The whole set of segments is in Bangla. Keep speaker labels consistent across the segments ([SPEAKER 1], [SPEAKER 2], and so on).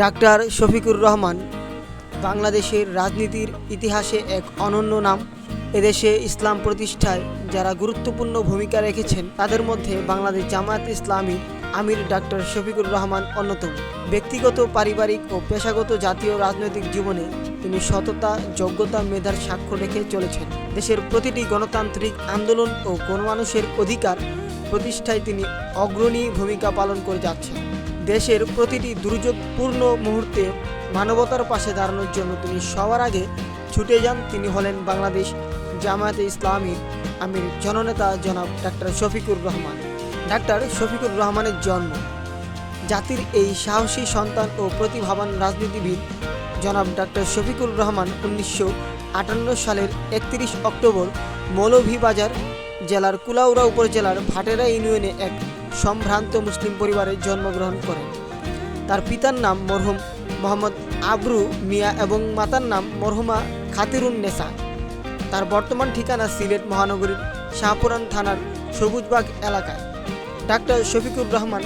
[SPEAKER 1] ডাক্তার শফিকুর রহমান, বাংলাদেশের রাজনীতির ইতিহাসে এক অনন্য নাম। এদেশে ইসলাম প্রতিষ্ঠায় যারা গুরুত্বপূর্ণ ভূমিকা রেখেছেন, তাদের মধ্যে বাংলাদেশ জামায়াত ইসলামী আমির ডাক্তার শফিকুর রহমান অন্যতম। ব্যক্তিগত, পারিবারিক ও পেশাগত জাতীয় রাজনৈতিক জীবনে তিনি সততা, যোগ্যতা, মেধার সাক্ষ্য রেখে চলেছেন। দেশের প্রতিটি গণতান্ত্রিক আন্দোলন ও গণমানুষের অধিকার প্রতিষ্ঠায় তিনি অগ্রণী ভূমিকা পালন করে যাচ্ছেন। দেশের প্রতিটি দুর্যোগপূর্ণ মুহূর্তে মানবতার পাশে দাঁড়ানোর জন্য তিনি সবার আগে ছুটে যান। তিনি হলেন বাংলাদেশ জামায়াতে ইসলামীর আমির, জননেতা জনাব ডাক্তার শফিকুর রহমান। ডাক্তার শফিকুর রহমানের জন্ম। জাতির এই সাহসী সন্তান ও প্রতিভাবান রাজনীতিবিদ জনাব ডাক্তার শফিকুর রহমান উনিশশো আটান্ন সালের একত্রিশ অক্টোবর মৌলভীবাজার জেলার কুলাউড়া উপজেলার ভাটেরা ইউনিয়নে এক সম্ভ্রান্ত মুসলিম পরিবারে জন্মগ্রহণ করেন। তার পিতার নাম মরহুম মোহাম্মদ আবরু মিয়া এবং মাতার নাম মরহুমা খাতিরুন নেসা। তার বর্তমান ঠিকানা সিলেট মহানগরীর শাহপুরান থানার সবুজবাগ এলাকায়। ডাক্তার শফিকুর রহমান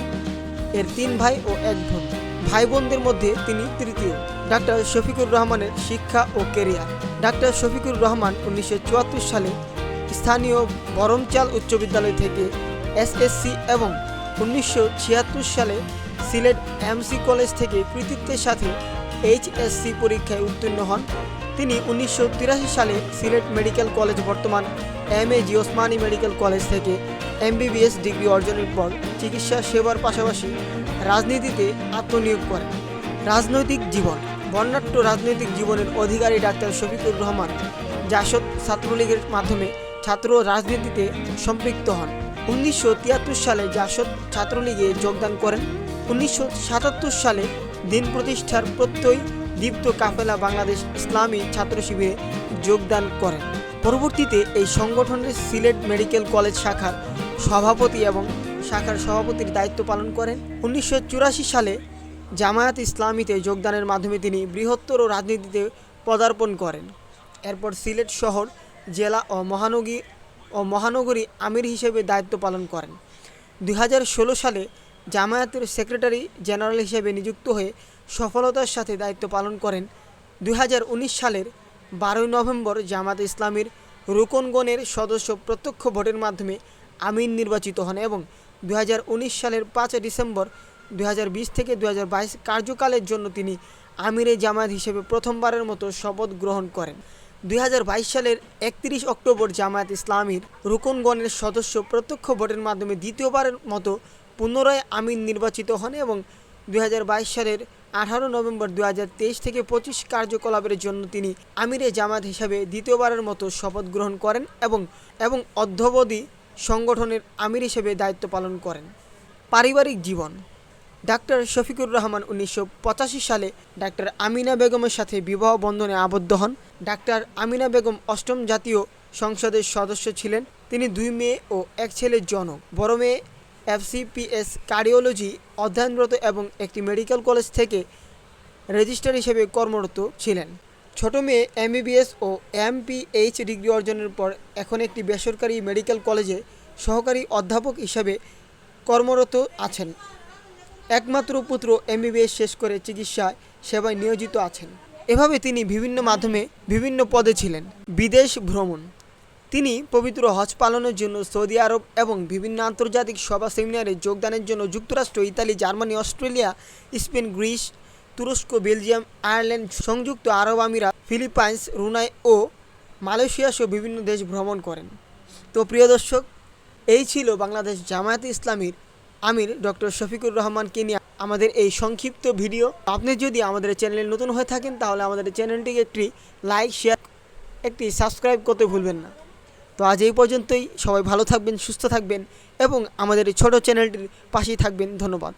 [SPEAKER 1] এর তিন ভাই ও এক বোন। ভাই বোনদের মধ্যে তিনি তৃতীয়। ডাক্তার শফিকুর রহমানের শিক্ষা ও কেরিয়ার ডাক্তার শফিকুর রহমান উনিশশো চুয়াত্তর সালে স্থানীয় বরমচাল উচ্চ বিদ্যালয় থেকে এসএসসি এবং উনিশশো ছিয়াত্তর সালে সিলেট এমসি কলেজ থেকে কৃতিত্বের সাথে এইচএসসি পরীক্ষায় উত্তীর্ণ হন। তিনি উনিশশো তিরাশি সালে সিলেট মেডিকেল কলেজ, বর্তমান M A G Osmani medical college থেকে এমবিবিএস ডিগ্রি অর্জনের পর চিকিৎসা সেবার পাশাপাশি রাজনীতিতে আত্মনিয়োগ করেন। রাজনৈতিক জীবন, বর্ণাঢ্য রাজনৈতিক জীবনের অধিকারী ডাক্তার শফিকুর রহমান জাসদ ছাত্রলীগের মাধ্যমে ছাত্র রাজনীতিতে সম্পৃক্ত হন। উনিশশো তিয়াত্তর সালে জাসদ ছাত্রলীগে যোগদান করেন। উনিশশো সাতাত্তর সালে দিন প্রতিষ্ঠার প্রত্যয় দীপ্ত কাফেলা বাংলাদেশ ইসলামী ছাত্র শিবিরে যোগদান করেন। পরবর্তীতে এই সংগঠনের সিলেট মেডিকেল কলেজ শাখার সভাপতি এবং শাখার সভাপতির দায়িত্ব পালন করেন। উনিশশো চুরাশি সালে জামায়াত ইসলামীতে যোগদানের মাধ্যমে তিনি বৃহত্তর রাজনীতিতে পদার্পণ করেন। এরপর সিলেট শহর, জেলা ও মহানগরী ও মহানগরী আমির হিসেবে দায়িত্ব পালন করেন। দু হাজার ষোলো সালে জামায়াতের সেক্রেটারি জেনারেল হিসেবে নিযুক্ত হয়ে সফলতার সাথে দায়িত্ব পালন করেন। দুই হাজার উনিশ সালের বারোই নভেম্বর জামাত ইসলামীর রুকনগণের সদস্য প্রত্যক্ষ ভোটের মাধ্যমে আমির নির্বাচিত হন এবং দু হাজার উনিশ সালের পাঁচ ডিসেম্বর দু হাজার বিশ থেকে দু হাজার বাইশ কার্যকালের জন্য তিনি আমিরে জামায়াত হিসেবে প্রথমবারের মতো শপথ গ্রহণ করেন। দুই হাজার বাইশ সালের একত্রিশ অক্টোবর জামায়াত ইসলামীর রুকনগণের সদস্য প্রত্যক্ষ ভোটের মাধ্যমে দ্বিতীয়বারের মতো পুনরায় আমির নির্বাচিত হন এবং দুই হাজার বাইশ সালের আঠারো নভেম্বর দুই হাজার তেইশ থেকে পঁচিশ কার্যকলাপের জন্য তিনি আমিরে জামাত হিসাবে দ্বিতীয়বারের মতো শপথ গ্রহণ করেন এবং এবং অধ্যবধি সংগঠনের আমির হিসেবে দায়িত্ব পালন করেন। পারিবারিক জীবন ডাক্তার শফিকুর রহমান উনিশশো পঁচাশি সালে ডাক্তার আমিনা বেগমের সাথে বিবাহ বন্ধনে আবদ্ধ হন। ডাক্তার আমিনা বেগম অষ্টম জাতীয় সংসদের সদস্য ছিলেন। তিনি দুই মেয়ে ও এক ছেলের জনক। বড় মেয়ে এফসিপিএস কার্ডিওলজি অধ্যয়নরত এবং একটি মেডিকেল কলেজ থেকে রেজিস্ট্রার হিসেবে কর্মরত ছিলেন। ছোট মেয়ে এমবিবিএস ও এমপিএইচ ডিগ্রি অর্জনের পর এখন একটি বেসরকারি মেডিকেল কলেজে সহকারী অধ্যাপক হিসাবে কর্মরত আছেন। একমাত্র পুত্র এমবিবিএস শেষ করে চিকিৎসায় সেবায় নিয়োজিত আছেন। এভাবে তিনি বিভিন্ন মাধ্যমে বিভিন্ন পদে ছিলেন। বিদেশ ভ্রমণ। তিনি পবিত্র হজ পালনের জন্য সৌদি আরব এবং বিভিন্ন আন্তর্জাতিক সভা সেমিনারে যোগদানের জন্য যুক্তরাষ্ট্র, Italy, Germany, Australia, Spain, Greece, তুরস্ক, বেলজিয়াম, আয়ারল্যান্ড, সংযুক্ত আরব আমিরাত, ফিলিপাইন্স, রুনাই ও মালয়েশিয়া সহ বিভিন্ন দেশ ভ্রমণ করেন। তো প্রিয় দর্শক, এই ছিল বাংলাদেশ জামায়াতে ইসলামীর আমির, ডক্টর শফিকুর রহমানকে নিয়ে আমাদের এই সংক্ষিপ্ত ভিডিও। আপনি যদি আমাদের চ্যানেলে নতুন হয়ে থাকেন, তাহলে আমাদের চ্যানেলটিকে একটি লাইক, শেয়ার, একটি সাবস্ক্রাইব করতে ভুলবেন না। তো আজ এই পর্যন্তই। সবাই ভালো থাকবেন, সুস্থ থাকবেন এবং আমাদের ছোট চ্যানেলটির পাশেই থাকবেন। ধন্যবাদ।